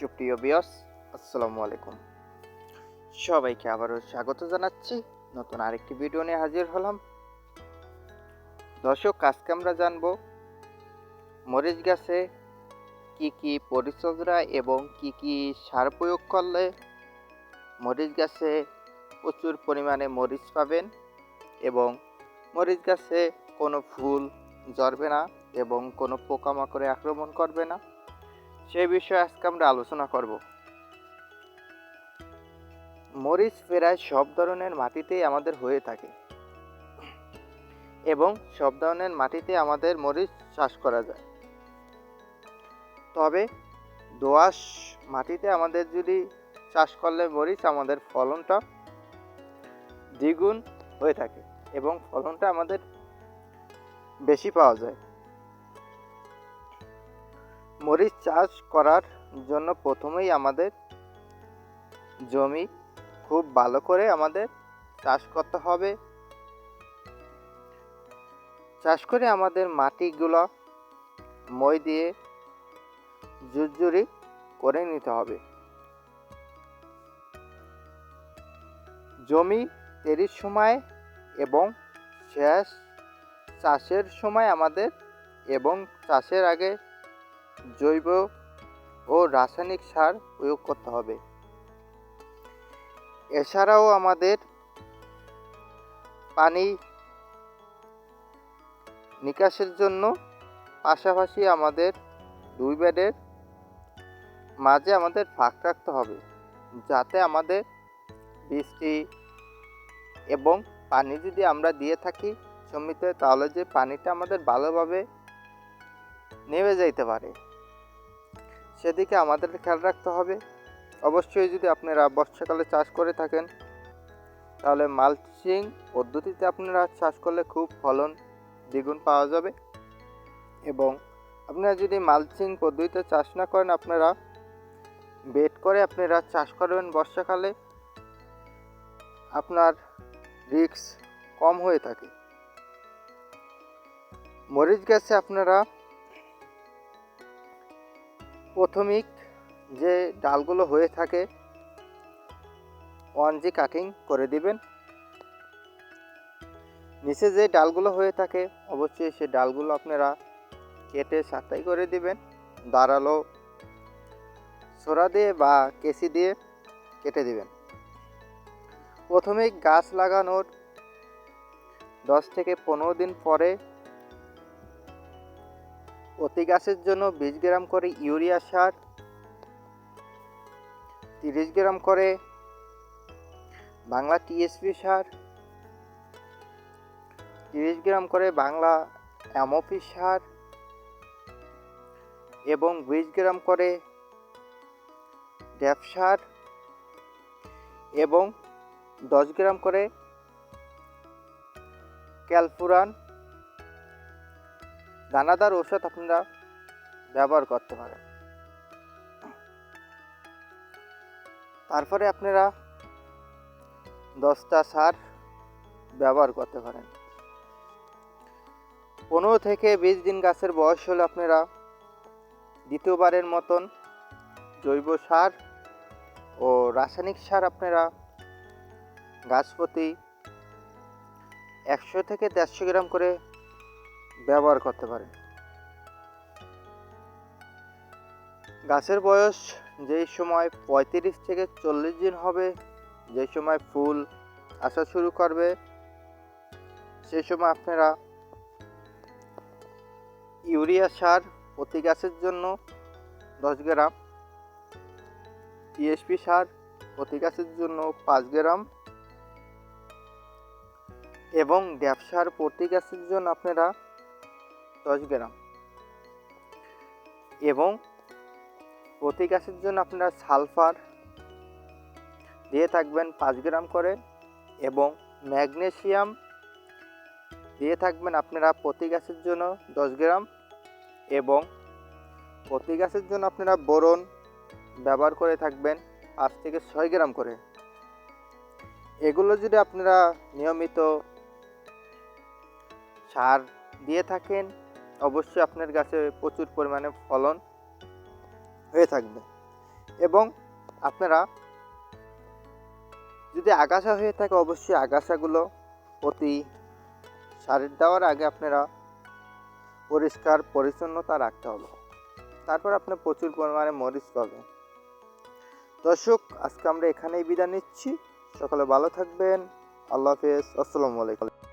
সুপ্রিয় বিয়স আসসালামু আলাইকুম। সবাইকে আবারও স্বাগত জানাচ্ছি। নতুন আরেকটি ভিডিও নিয়ে হাজির হলাম। দর্শক, আজকে আমরা জানব মরিচ গাছে কি কি পরিচর্যা এবং কি কি সার প্রয়োগ করলে মরিচ গাছে প্রচুর পরিমাণে মরিচ পাবেন এবং মরিচ গাছে কোনো ফুল ঝরবে না এবং কোনো পোকামাকড়ে আক্রমণ করবে না। সেই বিষয়ে আজকে আমরা আলোচনা করব। মরিচ প্রায় সব ধরনের মাটিতেই আমাদের হয়ে থাকে। এবং সব ধরনের মাটিতে আমাদের মরিচ চাষ করা যায়। তবে দোআঁশ মাটিতে আমাদের যদি চাষ করলে মরিচ আমাদের ফলনটা দ্বিগুণ হয়ে থাকে এবং ফলনটা আমাদের বেশি পাওয়া যায়। মরিচ চাষ করার জন্য প্রথমেই আমাদের জমি খুব ভালো করে আমাদের চাষ করতে হবে। চাষ করে আমাদের মাটিগুলো মই দিয়ে জুরজুরি করে নিতে হবে। জমি তৈরির সময় এবং শেষ চাষের সময় আমাদের এবং চাষের আগে জৈব ও রাসায়নিক সার প্রয়োগ করতে হবে। এছাড়াও আমাদের পানি নিকাশের জন্য পাশাপাশি আমাদের দুই বেডের মাঝে আমাদের ফাঁক রাখতে হবে, যাতে আমাদের বৃষ্টি এবং পানি যদি আমরা দিয়ে থাকি জমিতে, তাহলে যে পানিটা আমাদের ভালোভাবে নেমে যাইতে পারে। সেদিকে আমাদের খেয়াল রাখতে হবে। অবশ্যই যদি আপনারা বর্ষাকালে চাষ করে থাকেন, তাহলে মালচিং পদ্ধতিতে আপনারা চাষ করলে খুব ফলন দ্বিগুণ পাওয়া যাবে। এবং আপনারা যদি মালচিং পদ্ধতিতে চাষ না করেন, আপনারা বেড করে আপনারা চাষ করবেন বর্ষাকালে, আপনার রিস্ক কম হয়ে থাকে। মরিচ গাছে আপনারা প্রাথমিক যে ডালগুলো হয়ে থাকে ওয়ান জি কাটিং করে দিবেন। নিচে যে ডালগুলো হয়ে থাকে, অবশ্যই সেই ডালগুলো আপনারা কেটে সাতাই করে দিবেন। দাঁড়াল সোরা দিয়ে বা কেসি দিয়ে কেটে দিবেন। প্রথমে গাছ লাগানোর দশ থেকে পনেরো দিন পরে প্রতি গাছের জন্য বিশ গ্রাম করে ইউরিয়া সার, তিরিশ গ্রাম করে বাংলা টিএসপি সার, তিরিশ গ্রাম করে বাংলা অ্যামোপি সার এবং বিশ গ্রাম করে ড্যাপ সার এবং দশ গ্রাম করে ক্যালফুরান দানাদার ঔষধ আপনারা ব্যবহার করতে পারেন। তারপরে আপনারা দশটা সার ব্যবহার করতে পারেন। পনেরো থেকে বিশ দিন গাছের বয়স হলে আপনারা দ্বিতীয়বারের মতন জৈব সার ও রাসায়নিক সার আপনারা গাছ প্রতি একশো থেকে দেড়শো গ্রাম করে ব্যবহার করতে পারেন গাছের বয়স যেই সময় পঁয়ত্রিশ থেকে চল্লিশ দিন হবে যে সময় ফুল আসা শুরু করবে সেই সময় আপনারা ইউরিয়া সার প্রতি গাছের জন্য দশ গ্রাম টিএসপি সার প্রতি গাছের জন্য পাঁচ গ্রাম এবং ড্যাপ সার প্রতি গাছের জন্য আপনারা দশ গ্রাম। এবং প্রতি গাছের জন্য আপনারা সালফার দিয়ে থাকবেন পাঁচ গ্রাম করে এবং ম্যাগনেসিয়াম দিয়ে থাকবেন আপনারা প্রতি গাছের জন্য দশ গ্রাম এবং প্রতি গাছের জন্য আপনারা বোরন ব্যবহার করে থাকবেন পাঁচ থেকে ছয় গ্রাম করে। এগুলো যদি আপনারা নিয়মিত সার দিয়ে থাকেন অবশ্যই আপনার গাছে প্রচুর পরিমাণে ফলন হয়ে থাকবে। এবং আপনারা যদি আগাছা হয়ে থাকে, অবশ্যই আগাছাগুলো প্রতি সারের দেওয়ার আগে আপনারা পরিষ্কার পরিচ্ছন্নতা রাখতে হবে। তারপর আপনি প্রচুর পরিমাণে মরিচ পাবেন। দর্শক, আজকে আমরা এখানেই বিদায় নিচ্ছি। সকলে ভালো থাকবেন। আল্লাহ হাফেজ। আসসালামু আলাইকুম।